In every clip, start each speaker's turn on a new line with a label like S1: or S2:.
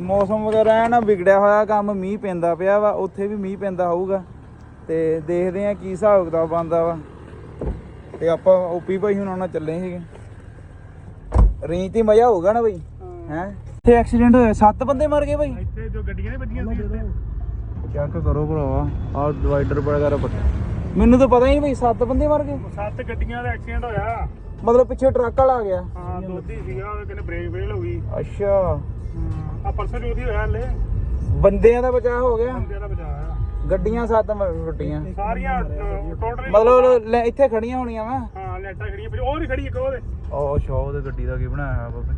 S1: ਮੌਸਮ ਵਗੈਰਾ ਐ ਨਾ ਵਿਗੜਿਆ ਹੋਇਆ ਕੰਮ ਮੀਂਹ ਪੈਂਦਾ ਪਿਆ ਵਾ ਉੱਥੇ ਵੀ ਮੀਂਹ ਪੈਂਦਾ ਹੋਊਗਾ। ਤੇ ਦੇਖਦੇ ਆ ਕੀ ਹਿਸਾਬ ਕਿਤਾਬ ਬਣਦਾ ਵਾ। ਤੇ ਆਪਾਂ ਓਪੀ ਭਾਈ ਹੁਣ ਨਾਲ ਚੱਲੇ ਸੀਗੇ। ਰੇਂਜ ਤੇ ਮਜ਼ਾ ਹੋਊਗਾ ਨਾ ਬਈ? ਹੈ। ਇੱਥੇ ਐਕਸੀਡੈਂਟ ਹੋਇਆ ਸੱਤ ਬੰਦੇ ਮਰ ਗਏ ਬਈ।
S2: ਇੱਥੇ ਜੋ ਗੱਡੀਆਂ ਨੇ ਵੱਜੀਆਂ ਸੀ ਇੱਥੇ।
S1: ਚੈੱਕ ਕਰੋ ਭਰਾਵਾ ਆਹ ਡਿਵਾਈਡਰ ਵਗੈਰਾ ਪੱਟੇ ਮੈਨੂੰ ਤਾਂ ਪਤਾ ਹੀ ਨਹੀਂ ਬਈ ਸੱਤ ਬੰਦੇ ਮਰ ਗਏ।
S2: ਸੱਤ ਗੱਡੀਆਂ ਦਾ ਐਕਸੀਡੈਂਟ ਹੋਇਆ।
S1: ਮਤਲਬ ਪਿੱਛੇ ਟਰੱਕ ਵਾਲਾ ਆ ਗਿਆ।
S2: ਹਾਂ ਦੋਦੀ ਸੀਗਾ ਉਹ ਕਹਿੰਦੇ ਬ੍ਰੇਕ ਫੇਲ ਹੋ ਗਈ।
S1: ਅੱਛਾ।
S2: ਆ ਪਰਸੋਂ ਜੋਦੀ ਹੋਇਆ ਹਲੇ।
S1: ਬੰਦਿਆਂ ਦਾ ਬਚਾਅ ਹੋ ਗਿਆ।
S2: ਬੰਦਿਆਂ ਦਾ ਬਚਾਇਆ
S1: ਗੱਡੀਆਂ ਸੱਤ ਮ- ਟੁੱਟੀਆਂ
S2: ਸਾਰੀਆਂ ਟੋਟਲ
S1: ਮਤਲਬ ਲੈ- ਇੱਥੇ ਖੜੀਆਂ ਹੋਣੀਆਂ ਵਾ।
S2: ਹਾਂ ਲੈਟਾਂ ਖੜੀਆਂ ਪਈਆਂ ਉਹ ਨਹੀਂ ਖੜੀ ਇੱਕ ਉਹਦੇ।
S1: ਉਹ ਸ਼ੌਪ ਦੇ ਗੱਡੀ ਦਾ ਕੀ ਬਣਾਇਆ ਬਾਬੇ?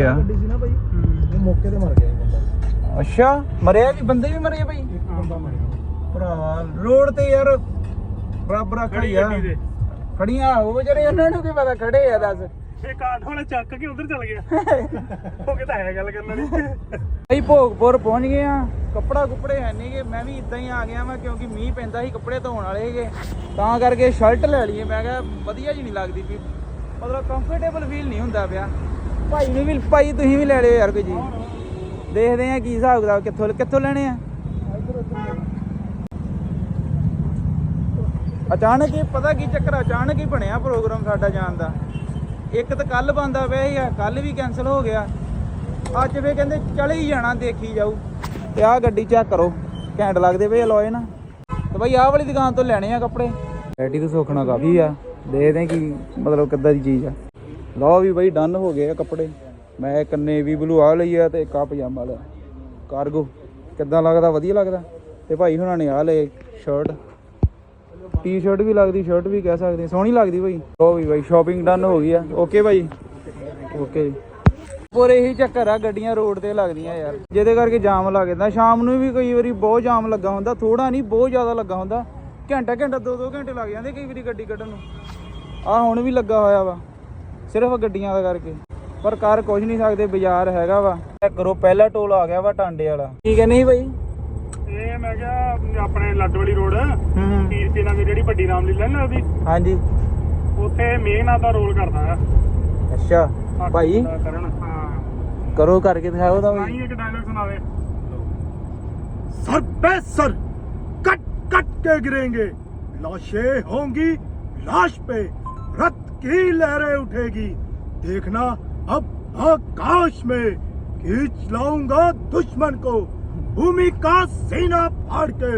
S1: ਆ।
S3: ਗੱਡੀ ਸੀ ਨਾ ਭਾਈ ਉਹ ਮੌਕੇ ਤੇ ਮਰ ਗਿਆ ਇਹ ਬੰਦਾ।
S1: ਅੱਛਾ ਮਰਿਆ ਵੀ ਬੰਦੇ ਵੀ ਮਰੇ ਭਾਈ
S3: ਇੱਕ ਬੰਦਾ
S1: ਰੋਡ ਤੇ ਯਾਰ ਬਰਾਬਰ
S2: ਖੜੀ
S1: ਖੜੀ ਆ।
S2: ਗੱਡੀ ਦੇ।
S1: ਖੜੀਆਂ ਉਹ ਵਿਚਾਰੇ ਉਹਨਾਂ ਨੂੰ ਕੀ ਪਤਾ ਖੜੇ ਆ ਦੱਸ।
S2: ਇਹ ਕਾਠ ਵਾਲਾ ਚੱਕ ਕੇ ਉਧਰ ਚਲ ਗਿਆ। ਉਹ ਕਹਿੰਦਾ ਹੈ ਗੱਲ ਕਰਨ ਵਾਲੀ।
S1: ਅਸੀਂ ਭੋਗਪੁਰ ਪਹੁੰਚ ਗਏ ਆ ਕੱਪੜਾ ਕੁਪੜੇ ਹੈ ਨਹੀਂਗੇ ਮੈਂ ਵੀ ਇਦਾਂ ਹੀ ਆ ਗਿਆ ਵਾਂ ਕਿਉਂਕਿ ਮੀਂਹ ਪੈਂਦਾ ਸੀ ਕੱਪੜੇ ਧੋਣ ਵਾਲੇ ਤਾਂ ਕਰਕੇ ਸ਼ਰਟ ਲੈ ਲਈਏ। ਮੈਂ ਕਿਹਾ ਵਧੀਆ ਜੀ ਨਹੀਂ ਲੱਗਦੀ ਵੀ। ਮਤਲਬ ਕੰਫਰਟੇਬਲ ਫੀਲ ਨਹੀਂ ਹੁੰਦਾ ਪਿਆ। ਭਾਈ ਨੂੰ ਵੀ ਭਾਈ ਤੁਸੀਂ ਵੀ ਲੈ ਲਿਓ ਯਾਰ ਕੋਈ ਜੀ ਦੇਖਦੇ ਆ ਕੀ ਹਿਸਾਬ ਕਿਤਾਬ ਕਿੱਥੋਂ ਕਿੱਥੋਂ ਲੈਣੇ ਆ। ਅਚਾਨਕ ਹੀ ਪਤਾ ਕੀ ਚੱਕਰ ਅਚਾਨਕ ਹੀ ਬਣਿਆ ਪ੍ਰੋਗਰਾਮ ਸਾਡਾ ਜਾਣ ਦਾ। ਇੱਕ ਤਾਂ ਕੱਲ ਬੰਦਾ ਪਿਆ ਸੀ ਕੱਲ ਵੀ ਕੈਨਸਲ ਹੋ ਗਿਆ। ਅੱਜ ਫੇ ਕਹਿੰਦੇ ਚਲੇ ਹੀ ਜਾਣਾ, ਦੇਖੀ ਜਾਊ। ਤੇ ਆਹ ਗੱਡੀ ਚੈੱਕ ਕਰੋ, ਘੈਂਟ ਲੱਗਦੇ ਪਏ ਲੋਏ ਨਾ। ਤੇ ਬਈ ਆਹ ਵਾਲੀ ਦੁਕਾਨ ਤੋਂ ਲੈਣੇ ਆ ਕੱਪੜੇ। ਐਡੀ ਤੋਂ ਸੋਖਣਾ ਕਾਫੀ ਆ। ਦੇਖਦੇ ਆ ਕੀ, ਮਤਲਬ ਕਿੱਦਾਂ ਦੀ ਚੀਜ਼ ਆ। ਲਓ ਵੀ ਬਈ ਡਨ ਹੋ ਗਏ ਆ ਕੱਪੜੇ। ਮੈਂ ਇੱਕ ਨੇਵੀ ਬਲੂ ਆ ਲਈ ਆ ਤੇ ਇੱਕ ਆ ਪਜਾਮਾ ਲਿਆ। ਕਾਰਗੋ ਕਿੱਦਾਂ ਲੱਗਦਾ? ਵਧੀਆ ਲੱਗਦਾ? ਤੇ ਭਾਈ ਹੁਣਾਂ ਨੇ ਆ ਲਏ ਸ਼ਰਟ ਟੀ-ਸ਼ਰਟ ਵੀ ਲੱਗਦੀ ਸ਼ਰਟ ਵੀ ਕਹਿ ਸਕਦੇ ਸੋਹਣੀ ਲੱਗਦੀ ਭਾਈ ਲਓ ਵੀ ਭਾਈ ਸ਼ਾਪਿੰਗ ਡਨ ਹੋ ਗਈ ਆ। ਓਕੇ ਭਾਈ? ਓਕੇ ਪਰ ਇਹੀ ਚੱਕਰ ਆ, ਗੱਡੀਆਂ ਰੋਡ ਤੇ ਲੱਗਦੀਆਂ ਯਾਰ। ਜਿਹਦੇ ਕਰਕੇ ਜਾਮ ਲੱਗ ਜਾਂਦਾ। ਸ਼ਾਮ ਨੂੰ ਵੀ ਕਈ ਵਾਰੀ ਬਹੁਤ ਜਾਮ ਲੱਗਾ ਹੁੰਦਾ। ਥੋੜਾ ਨਹੀਂ, ਬਹੁਤ ਜ਼ਿਆਦਾ ਲੱਗਾ ਹੁੰਦਾ। ਘੰਟਾ ਘੰਟਾ, ਦੋ ਦੋ ਘੰਟੇ ਲੱਗ ਜਾਂਦੇ ਕਈ ਵਾਰੀ ਗੱਡੀ ਕੱਢਣ ਨੂੰ। ਆ ਹੁਣ ਵੀ ਲੱਗਾ ਹੋਇਆ ਵਾ। ਸਿਰਫ ਗੱਡੀਆਂ ਦਾ ਕਰਕੇ। ਪਰ ਕਰ ਕੁਝ ਨਹੀਂ ਸਕਦੇ, ਬਾਜ਼ਾਰ ਹੈਗਾ ਵਾ। ਚੈੱਕ ਕਰੋ ਪਹਿਲਾ ਟੋਲ ਆ ਗਿਆ ਵਾ ਟਾਂਡੇ ਵਾਲਾ। ਠੀਕ ਹੈ ਨਹੀਂ ਭਾਈ
S2: ਮੈਂ ਕਿਹਾ ਆਪਣੇ ਲੱਡ ਵਾਲੀ ਰੋਡ
S1: ਹੂੰ
S2: ਪੀਰ ਪੀ ਨਾਲ ਜਿਹੜੀ ਵੱਡੀ ਰਾਮਲੀਲਾ ਨੀ ਲੱਗਦੀ
S1: ਹਾਂਜੀ
S2: ਉੱਥੇ ਮੇਘਨਾਥ ਦਾ ਰੋਲ ਕਰਦਾ ਆ
S1: ਅੱਛਾ ਭਾਈ
S2: ਦਾ ਕਰਨ ਹਾਂ
S1: ਕਰੋ ਕਰਕੇ ਦਿਖਾਓ ਤਾਂ
S2: ਤਾਂ
S1: ਭਾਈ
S2: ਹੀ ਇੱਕ ਡਾਇਲੌਗ ਸੁਣਾਵੇ
S3: सर पे सर कट कट के गिरेंगे लाशें होंगी लाश पे रक्त की लहरें उठेगी देखना अब आकाश में खींच लाऊंगा दुश्मन को भूमि का सीना फाड़ के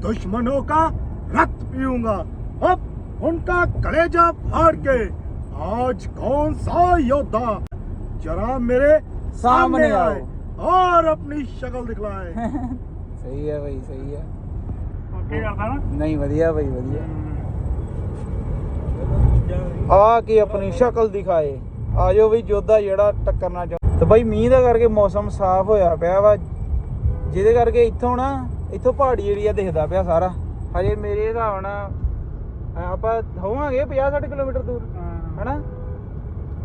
S3: दुश्मनों का रक्त पीऊंगा अब उनका कलेजा फाड़ के आज कौन सा योद्धा जरा मेरे
S1: सामने
S3: सामने आए और अपनी शक्ल दिखलाए
S1: ਸਹੀ ਹੈ ਭਾਈ ਸਹੀ ਹੈ
S2: ਓਕੇ ਕਰਦਾ ਨਾ
S1: ਨਹੀਂ ਵਧੀਆ ਭਾਈ ਵਧੀਆ ਆ ਕੀ ਆਪਣੀ ਸ਼ਕਲ ਦਿਖਾਏ ਆਜੋ ਵੀ ਜੋਧਾ ਜਿਹੜਾ ਟੱਕਰਨਾ ਚਾਹੁੰਦਾ ਤੇ ਭਾਈ ਮੀਂਹ ਦਾ ਕਰਕੇ ਮੌਸਮ ਸਾਫ਼ ਹੋਇਆ ਪਿਆ ਵਾ ਜਿਹਦੇ ਕਰਕੇ ਇੱਥੋਂ ਨਾ ਇੱਥੋਂ ਪਹਾੜੀ ਏਰੀਆ ਦਿਖਦਾ ਪਿਆ ਸਾਰਾ। ਹਜੇ ਮੇਰੇ ਹਿਸਾਬ ਨਾਲ ਆਪਾਂ ਹੋਵਾਂਗੇ 50 60 ਕਿਲੋਮੀਟਰ ਦੂਰ ਹਨਾ?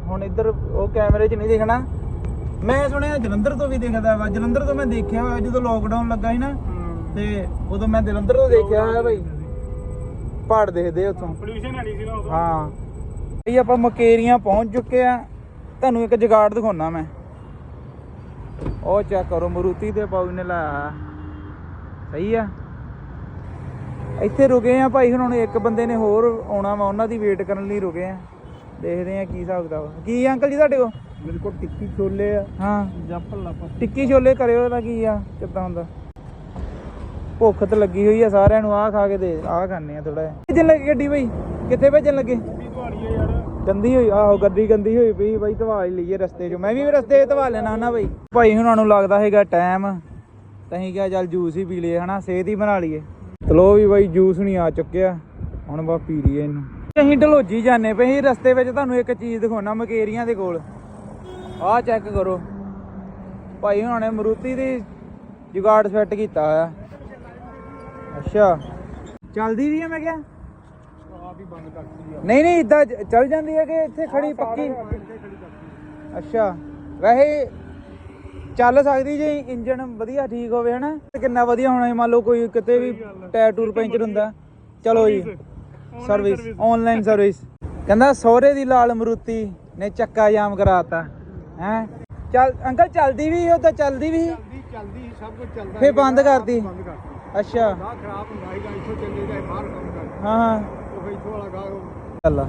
S1: ਹੁਣ ਇੱਧਰ ਉਹ ਕੈਮਰੇ 'ਚ ਨਹੀਂ ਦਿਖਣਾ। ਮੈਂ ਸੁਣਿਆ ਜਲੰਧਰ ਤੋਂ ਵੀ ਦਿਖਦਾ ਵਾ। ਜਲੰਧਰ ਤੋਂ ਮੈਂ ਦੇਖਿਆ ਹੋਇਆ ਜਦੋਂ ਲੋਕਡਾਊਨ ਲੱਗਾ ਸੀ ਨਾ ਤੇ ਉਦੋਂ ਮੈਂ ਜਲੰਧਰ ਤੋਂ ਦੇਖਿਆ ਹੋਇਆ ਭਾਈ ਪਹਾੜ ਦੇਖਦੇ ਉੱਥੋਂ।
S2: ਪੋਲੂਸ਼ਨ ਹੈ ਨਹੀਂ ਸੀ ਨਾ ਉਦੋਂ।
S1: ਹਾਂ। ਇਹ ਆਪਾਂ ਮਕੇਰੀਆਂ ਪਹੁੰਚ ਚੁੱਕੇ ਆ। ਤੁਹਾਨੂੰ ਇੱਕ ਜਗਾੜ ਦਿਖਾਉਣਾ ਮੈਂ। ਉਹ ਚੈੱਕ ਕਰੋ ਮਰੂਤੀ ਦੇ ਬਾਊ ਨੇ ਲਾਇਆ ਸਹੀ ਆ। ਇੱਥੇ ਰੁਕੇ ਆ ਭਾਈ ਹੁਣ ਇੱਕ ਬੰਦੇ ਨੇ ਹੋਰ ਆਉਣਾ ਵਾ ਉਹਨਾਂ ਦੀ ਵੇਟ ਕਰਨ ਲਈ ਰੁਕੇ ਆ। ਦੇਖਦੇ ਆ ਕੀ ਹਿਸਾਬ ਦਾ ਕੀ ਅੰਕਲ ਜੀ ਤੁਹਾਡੇ ਕੋਲ?
S3: ਮੇਰੇ ਟਿੱਕੀ ਛੋਲੇ ਆ।
S1: ਹਾਂ।
S3: ਜਾਂ ਭੱਲਾ
S1: ਟਿੱਕੀ ਛੋਲੇ ਕਰਿਓ ਤਾਂ ਕੀ ਆ ਕਿੱਦਾਂ ਹੁੰਦਾ? ਭੁੱਖ ਤੇ ਲੱਗੀ ਹੋਈ ਆ ਸਾਰਿਆਂ ਨੂੰ ਆਹ ਖਾ ਕੇ ਦੇ ਆਹ ਖਾਣੇ ਆ ਥੋੜਾ ਜਿਹਾ। ਕਿੱਥੇ ਲੱਗੀ ਗੱਡੀ ਭਾਈ ਕਿੱਥੇ ਭੇਜਣ ਲੱਗੇ? ਗੰਦੀ ਹੋਈ, ਆਹੋ ਗੱਡੀ ਗੰਦੀ ਹੋਈ ਪਈ ਬਾਈ, ਧਵਾ ਹੀ ਲਈਏ ਰਸਤੇ 'ਚ। ਮੈਂ ਵੀ ਰਸਤੇ 'ਚ ਧਵਾ ਲੈਣਾ ਹਨਾ ਬਾਈ। ਭਾਈ ਹੁਣਾਂ ਨੂੰ ਲੱਗਦਾ ਹੈਗਾ ਟਾਈਮ ਤਾਂ ਅਸੀਂ ਕਿਹਾ ਚੱਲ ਜੂਸ ਹੀ ਪੀ ਲਈਏ ਹਨਾ ਸਿਹਤ ਹੀ ਬਣਾ ਲਈਏ। ਚਲੋ ਵੀ ਬਾਈ ਜੂਸ ਨਹੀਂ ਆ ਚੁੱਕਿਆ। ਹੁਣ ਬਾ ਪੀ ਲਈਏ ਇਹਨੂੰ। ਅਸੀਂ ਢਲੋਜੀ ਜਾਂਦੇ ਪਏ ਸੀ, ਰਸਤੇ ਵਿੱਚ ਤੁਹਾਨੂੰ ਇੱਕ ਚੀਜ਼ ਦਿਖਾਉਣਾ, ਮਕੇਰੀਆਂ ਦੇ ਕੋਲ। ਆਹ ਚੈੱਕ ਕਰੋ। ਭਾਈ ਹੁਣਾਂ ਨੇ ਮਰੂਤੀ ਦੀ ਜੁਗਾੜ ਫਿੱਟ ਕੀਤਾ ਹੋਇਆ। ਅੱਛਾ। ਚੱਲਦੀ ਵੀ ਆ ਮੈਂ ਕਿਹਾ?
S2: ਆਪ ਹੀ ਬੰਦ ਕਰਤੀ ਆ।
S1: ਨਹੀਂ ਨਹੀਂ ਇਦਾਂ ਚੱਲ ਜਾਂਦੀ ਹੈ ਕਿ ਇੱਥੇ ਖੜੀ ਪੱਕੀ? ਅੱਛਾ। ਵੈਸੇ ਚੱਲ ਸਕਦੀ ਜੇ ਇੰਜਨ ਵਧੀਆ ਠੀਕ ਹੋਵੇ ਹਨਾ? ਕਿੰਨਾ ਵਧੀਆ ਹੋਣਾ ਮੰਨ ਲਓ ਕੋਈ ਕਿਤੇ ਵੀ ਟਾਇਰ ਟੂਰ ਪੈਂਚਰ ਹੁੰਦਾ। ਚਲੋ ਜੀ। ਸਰਵਿਸ ਆਨਲਾਈਨ ਸਰਵਿਸ ਕਹਿੰਦਾ ਸਹੁਰੇ ਦੀ ਲਾਲ ਮਰੂਤੀ ਨੇ ਚੱਕਾ ਜਾਮ ਕਰਾਤਾ। ਹੈ? ਚੱਲ ਅੰਕਲ ਚੱਲਦੀ ਵੀ ਉਹ ਤਾਂ ਚੱਲਦੀ ਵੀ
S3: ਚੱਲਦੀ ਚੱਲਦੀ ਸਭ ਕੁਝ ਚੱਲਦਾ
S1: ਫੇਰ ਬੰਦ ਕਰਤੀ। ਅੱਛਾ।
S3: ਖਰਾਬ ਹੁੰਦਾ ਸੀਗਾ ਇੱਥੋਂ ਚੱਲੇ ਜਾਏ ਬਾਹਰ ਕੰਮ ਕਰ
S1: ਹਾਂ ਹਾਂ।
S3: ਉਹ ਫਿਰ ਇੱਥੋਂ ਵਾਲਾ ਗਾਹ
S1: ਚੱਲ। ਆ।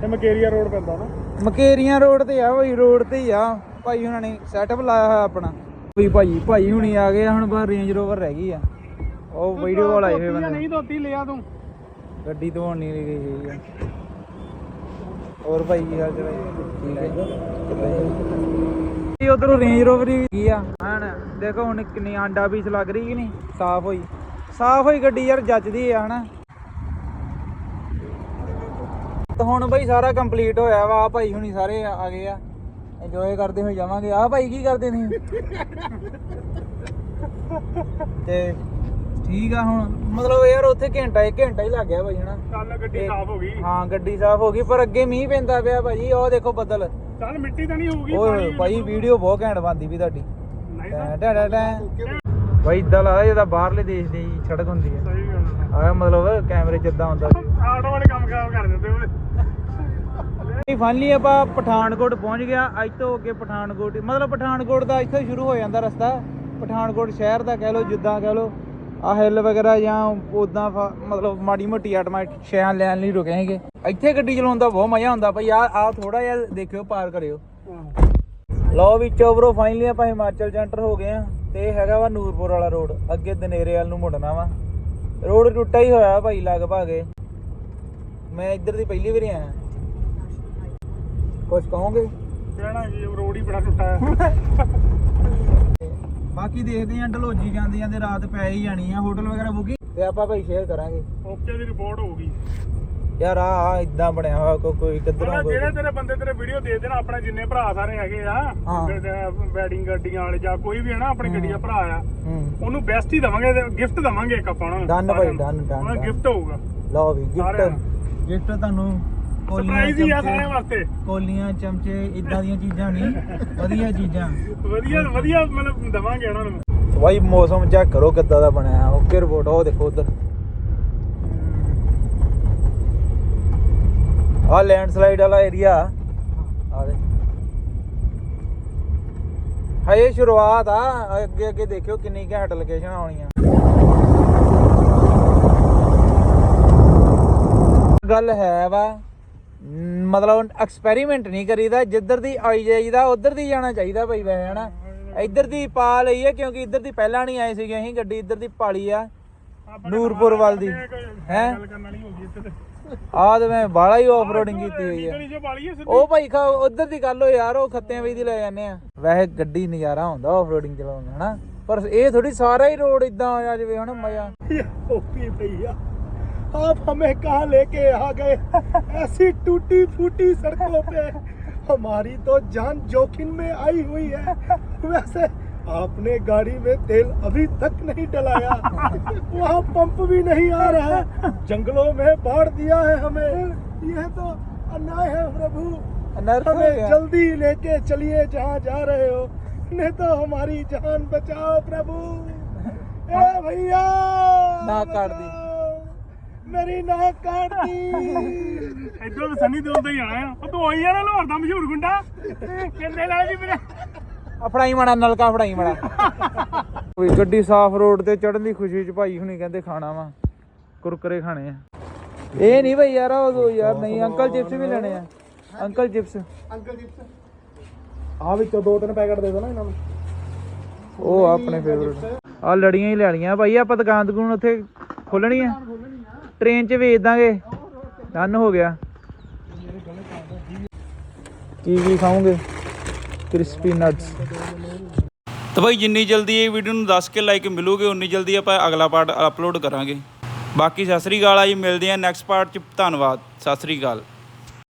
S3: ਤੇ ਮਕੇਰੀਆ ਰੋਡ ਪੈਂਦਾ ਨਾ।
S1: ਮਕੇਰੀਆਂ ਰੋਡ ਤੇ ਆ ਭਾਈ ਰੋਡ ਤੇ ਹੀ ਆ। ਭਾਈ ਹੁਣਾਂ ਨੇ ਸੈਟਅਪ ਲਾਇਆ ਹੋਇਆ ਆਪਣਾ। ਵੀ ਭਾਈ ਭਾਈ ਹੁਣੀ ਆ ਗਏ ਆ, ਹੁਣ ਬਸ ਰੇਂਜ ਰੋਵਰ ਰਹਿ ਗਈ ਆ। ਉਹ ਵੀਡੀਓ ਵਾਲਾ ਆਏ ਹੋਏ ਬੰਦੇ।
S3: ਨਹੀਂ ਧੋਤੀ ਲਿਆ ਤੂੰ।
S1: ਗੱਡੀ ਧੋਣ ਨਹੀਂ ਗਈ ਹੋਈ ਆ ਹੋਰ ਭਾਈ ਕੀ ਹਾਲ ਚਾਲ ਹੈ ਠੀਕ ਹੈ ਜੀ। ਉਧਰੋਂ ਰੇਂਜ ਰੋਵਰ ਹੀ ਕੀ ਆ? ਹਣ ਦੇਖੋ ਹੁਣ ਕਿੰਨੀ ਆਂਡਾ ਪੀਸ ਲੱਗ ਰਹੀ ਕਿ ਨਹੀਂ। ਸਾਫ਼ ਹੋਈ। ਸਾਫ਼ ਹੋਈ ਗੱਡੀ ਯਾਰ ਜੱਜਦੀ ਆ ਹਨਾ। ਤਾਂ ਹੁਣ ਭਾਈ ਸਾਰਾ ਕੰਪਲੀਟ ਹੋਇਆ ਵਾ ਆ ਭਾਈ ਹੁਣੀ ਸਾਰੇ ਆ ਆ ਗਏ ਆ। ਇੰਜੋਏ ਕਰਦੇ ਹੋਏ ਜਾਵਾਂਗੇ। ਆ ਭਾਈ ਕੀ ਕਰਦੇ ਨੇ ਤੇ ਠੀਕ ਆ ਹੁਣ। ਮਤਲਬ ਯਾਰ ਉੱਥੇ ਘੰਟਾ ਇੱਕ ਘੰਟਾ ਹੀ ਲੱਗ ਗਿਆ ਭਾਈ ਹਨਾ?
S2: ਚੱਲ ਗੱਡੀ ਸਾਫ਼ ਹੋ ਗਈ।
S1: ਹਾਂ ਗੱਡੀ ਸਾਫ਼ ਹੋ ਗਈ ਪਰ ਅੱਗੇ ਮੀਂਹ ਪੈਂਦਾ ਪਿਆ ਭਾਜੀ ਉਹ ਦੇਖੋ ਬੱਦਲ।
S2: ਚੱਲ ਮਿੱਟੀ ਤਾਂ ਨਹੀਂ ਹੋਊਗੀ
S1: ਓਏ ਭਾਈ ਵੀਡੀਓ ਬਹੁਤ ਘੈਂਟ ਬੰਦੀ ਵੀ ਤੁਹਾਡੀ। ਟੈਂ ਟੈਂ ਟੈਂ। ਭਾਈ ਇਦਾਂ ਲੱਗਦਾ ਜਿੱਦਾਂ ਬਾਹਰਲੇ ਦੇਸ਼ ਦੀ ਸੜਕ ਹੁੰਦੀ ਹੈ
S2: ਸਹੀ ਗੱਲ
S1: ਆ। ਮਤਲਬ ਕੈਮਰੇ ਚ ਇਦਾਂ ਹੁੰਦਾ
S2: ਆ ਆਟੋ ਵਾਲੇ ਕੰਮ ਖਰਾਬ ਕਰ ਦਿੰਦੇ ਉਹਨੇ
S1: ਫਾਈਨਲੀ ਆਪਾਂ ਪਠਾਨਕੋਟ ਪਹੁੰਚ ਗਿਆ ਅੱਜ ਤੋਂ ਅੱਗੇ ਪਠਾਨਕੋਟ, ਮਤਲਬ ਪਠਾਨਕੋਟ ਦਾ ਇੱਥੇ ਸ਼ੁਰੂ ਹੋ ਜਾਂਦਾ ਰਸਤਾ। ਪਠਾਨਕੋਟ ਸ਼ਹਿਰ ਦਾ ਕਹਿ ਲਓ, ਜਿੱਦਾਂ ਕਹਿ ਲਓ ਆ ਹਿੱਲ ਵਗੈਰਾ ਜਾਂ ਉਦਾਂ ਮਤਲਬ ਮਾੜੀ ਮੋਟੀ ਆਟਮਾ ਸ਼ਹਿਰਾਂ ਲੈਣ ਲਈ ਰੁਕੇ ਹੈਗੇ। ਇੱਥੇ ਗੱਡੀ ਚਲਾਉਣ ਦਾ ਬਹੁਤ ਮਜ਼ਾ ਆਉਂਦਾ ਭਾਈ ਆ ਆ ਥੋੜਾ ਜਿਹਾ ਦੇਖਿਓ, ਪਾਰ ਕਰਿਓ। ਲਓ ਵੀ ਚੋਬਰੋ ਫਾਈਨਲੀ ਆਪਾਂ ਹਿਮਾਚਲ ਸੈਂਟਰ ਹੋ ਗਏ ਆ ਤੇ ਹੈਗਾ ਵਾ ਨੂਰਪੁਰ ਵਾਲਾ ਰੋਡ। ਅੱਗੇ ਦਨੇਰੇ ਵਾਲ ਨੂੰ ਮੁੜਨਾ ਵਾ। ਰੋਡ ਟੁੱਟਾ ਹੀ ਹੋਇਆ ਭਾਈ, ਲਗਭਗ। ਮੈਂ ਇੱਧਰ ਦੀ ਪਹਿਲੀ ਵਾਰੀ ਆਇਆ। ਕੁਝ ਕਹੋਗੇ?
S2: ਕਹਿਣਾ ਜੀ ਰੋਡ ਹੀ ਬੜਾ ਟੁੱਟਾ ਹੈ।
S1: ਬਾਕੀ ਦੇਖਦੇ ਆਂ ਢਲੋਜੀ ਜਾਂਦੇ ਜਾਂਦੇ ਰਾਤ ਪੈ ਹੀ ਜਾਣੀ ਆ ਹੋਟਲ ਵਗੈਰਾ ਬੁਕਿੰਗ ਤੇ ਆਪਾਂ ਭਾਈ ਸ਼ੇਅਰ ਕਰਾਂਗੇ।
S2: ਓਕੇ ਦੀ ਰਿਪੋਰਟ ਹੋਊਗੀ।
S1: ਯਾਰ ਆ ਆ ਇਦਾਂ ਬਣਿਆ ਹੋਇਆ ਕੋਈ ਕੋਈ ਕਿੱਧਰੋਂ ਕੋਈ
S2: ਜਿਹੜੇ ਤੇਰੇ ਬੰਦੇ ਤੇਰੇ ਵੀਡੀਓ ਦੇਖਦੇ ਨਾ ਆਪਣੇ ਜਿੰਨੇ ਭਰਾ ਸਾਰੇ ਹੈਗੇ ਆ
S1: ਹਾਂ।
S2: ਵੈਡਿੰਗ ਗੱਡੀਆਂ ਵਾਲੇ ਜਾਂ ਕੋਈ ਵੀ ਹੈ ਨਾ ਆਪਣੀ ਗੱਡੀ ਦਾ ਭਰਾ ਆ
S1: ਹੂੰ।
S2: ਉਹਨੂੰ ਬੈਸਟ ਹੀ ਦਵਾਂਗੇ ਗਿਫਟ ਦਵਾਂਗੇ ਇੱਕ ਆਪਾਂ ਨੂੰ
S1: Done ਭਾਈ, done, done.
S2: ਗਿਫਟ ਹੋਊਗਾ।
S1: ਲਓ ਵੀ ਗਿਫਟ ਗਿਫਟ ਤੁਹਾਨੂੰ
S2: ਸਰਪ੍ਰਾਈਜ਼ ਹੀ ਆ ਸਾਰਿਆਂ ਵਾਸਤੇ।
S1: ਕੋਲੀਆਂ ਚਮਚੇ ਇਦਾਂ ਦੀਆਂ ਚੀਜ਼ਾਂ ਨਹੀਂ। ਵਧੀਆ ਚੀਜ਼ਾਂ।
S2: ਵਧੀਆ ਵਧੀਆ ਮਤਲਬ ਦਵਾਂਗੇ ਉਹਨਾਂ ਨੂੰ।
S1: ਭਾਈ ਮੌਸਮ ਚੈੱਕ ਕਰੋ ਕਿੱਦਾਂ ਦਾ ਬਣਿਆ। ਓਕੇ ਰਿਪੋਰਟ ਉਹ ਦੇਖੋ ਉਧਰ। ਆ ਲੈਂਡਸਲਾਈਡ ਵਾਲਾ ਏਰੀਆ ਆ ਦੇ ਹਏ ਸ਼ੁਰੂਆਤ ਆ। ਅੱਗੇ ਅੱਗੇ ਦੇਖਿਓ ਕਿੰਨੀ ਘੈਂਟ ਲੋਕੇਸ਼ਨ ਆਉਣੀਆਂ। ਗੱਲ ਹੈ ਵਾ ਮਤਲਬ ਐਕਸਪੈਰੀਮੈਂਟ ਨਹੀਂ ਕਰੀਦਾ ਜਿੱਧਰ ਦੀ ਆਈ ਜਾਈਦਾ ਉਧਰ ਦੀ ਜਾਣਾ ਚਾਹੀਦਾ ਭਾਈ ਵੈ ਹਨਾ? ਇੱਧਰ ਦੀ ਪਾ ਲਈ ਹੈ ਕਿਉਂਕਿ ਇੱਧਰ ਦੀ ਪਹਿਲਾਂ ਨਹੀਂ ਆਏ ਸੀਗੇ ਅਸੀਂ ਗੱਡੀ ਇੱਧਰ ਦੀ ਪਾਲੀ ਆ। ਨੂਰਪੁਰ ਵੱਲ ਦੀ। ਹੈ?
S2: ਆ ਤੇ।
S1: ਮੈਂ ਬਾਲਾ ਹੀ ਆਫ ਰੋਡਿੰਗ ਕੀਤੀ ਹੋਈ
S2: ਹੈ
S1: ਉਹ ਭਾਈ ਖਾ ਉਧਰ ਦੀ ਗੱਲ ਹੋ ਯਾਰ ਉਹ ਖੱਤਿਆਂ ਵੀ ਦੀ ਲੈ ਜਾਂਦੇ ਆ। ਵੈਸੇ ਗੱਡੀ ਨਜ਼ਾਰਾ ਹੁੰਦਾ ਆਫ ਰੋਡਿੰਗ ਚਲਾਉਣ ਹਨਾ? ਪਰ ਇਹ ਥੋੜੀ ਸਾਰਾ ਹੀ ਰੋਡ ਇਦਾਂ ਆ ਜਾਵੇ ਹੁਣ ਮਜ਼ਾ
S3: ਉਹ ਪਈ ਆ। आप हमें कहा लेके आ गए? ऐसी टूटी फूटी सड़कों पे। हमारी तो जान जोखिम में आई हुई है। वैसे आपने गाड़ी में तेल अभी तक नहीं डलाया। वहाँ पंप भी नहीं आ रहा। है जंगलों में बाढ़ दिया है हमें। यह तो अन्याय है प्रभु। हमें जल्दी लेके चलिए जहाँ जा रहे हो। नहीं तो हमारी जान बचाओ प्रभु। ए भैया!
S1: नाक काट दी।
S3: ਮੇਰੀ ਨਾ ਕਾੜਦੀ
S2: ਇਦੋਂ ਤਾਂ ਸੰਨੀ ਦਿਓਲ ਦਾ ਆ। ਤੂੰ ਆਈ ਆ ਨਾ ਲਾਹੌਰ ਦਾ ਮਸ਼ਹੂਰ ਗੁੰਡਾ। ਕਿੰਨੇ ਨਾਲ ਜੀ ਮੇਰੇ?
S1: ਆ ਫੜਾਈ ਮਾੜਾ ਨਲਕਾ ਫੜਾਈ ਮਾੜਾ। ਕੋਈ ਗੱਡੀ ਸਾਫ਼ ਰੋਡ ਤੇ ਚੜਨ ਦੀ ਖੁਸ਼ੀ ਚ ਭਾਈ ਹੁਣੀ ਕਹਿੰਦੇ ਖਾਣਾ ਵਾ। ਕੁਰਕਰੇ ਖਾਣੇ ਆ। ਇਹ ਨਹੀਂ ਭਾਈ ਯਾਰ ਉਹ ਯਾਰ ਨਹੀਂ ਅੰਕਲ ਚਿਪਸ ਵੀ ਲੈਣੇ ਆ। Uncle chips.
S3: Uncle chips. ਆ ਵਿੱਚੋਂ ਦੋ ਤਿੰਨ ਪੈਕਟ ਦੇ ਦੋ ਨਾ ਇਹਨਾਂ ਨੂੰ।
S1: ਉਹ ਆਪਣੇ ਫੇਵਰਟ ਆ। ਲੜੀਆਂ ਹੀ ਲੈਣੀਆਂ ਭਾਈ ਆਪਾਂ ਦੁਕਾਨ ਦੁਕਾਨ ਉੱਥੇ ਖੋਲਣੀ ਆ? ਟ੍ਰੇਨ 'ਚ ਵੇਚ ਦਾਂਗੇ ਡਨ ਹੋ ਗਿਆ ਕੀ ਕੀ ਖਾਓਗੇ ਕ੍ਰਿਸਪੀ ਨਟਸ ਤਾਂ ਭਾਈ ਜਿੰਨੀ ਜਲਦੀ ਇਹ ਵੀਡੀਓ ਨੂੰ 10 ਕੇ ਲਾਈਕ ਮਿਲੂਗੇ ਉਨੀ ਜਲਦੀ ਆਪਾਂ ਅਗਲਾ ਪਾਰਟ ਅਪਲੋਡ ਕਰਾਂਗੇ ਬਾਕੀ ਸਤਿ ਸ੍ਰੀ ਅਕਾਲ ਆ ਜੀ ਮਿਲਦੇ ਆ ਨੈਕਸਟ ਪਾਰਟ 'ਚ ਧੰਨਵਾਦ ਸਤਿ ਸ੍ਰੀ ਅਕਾਲ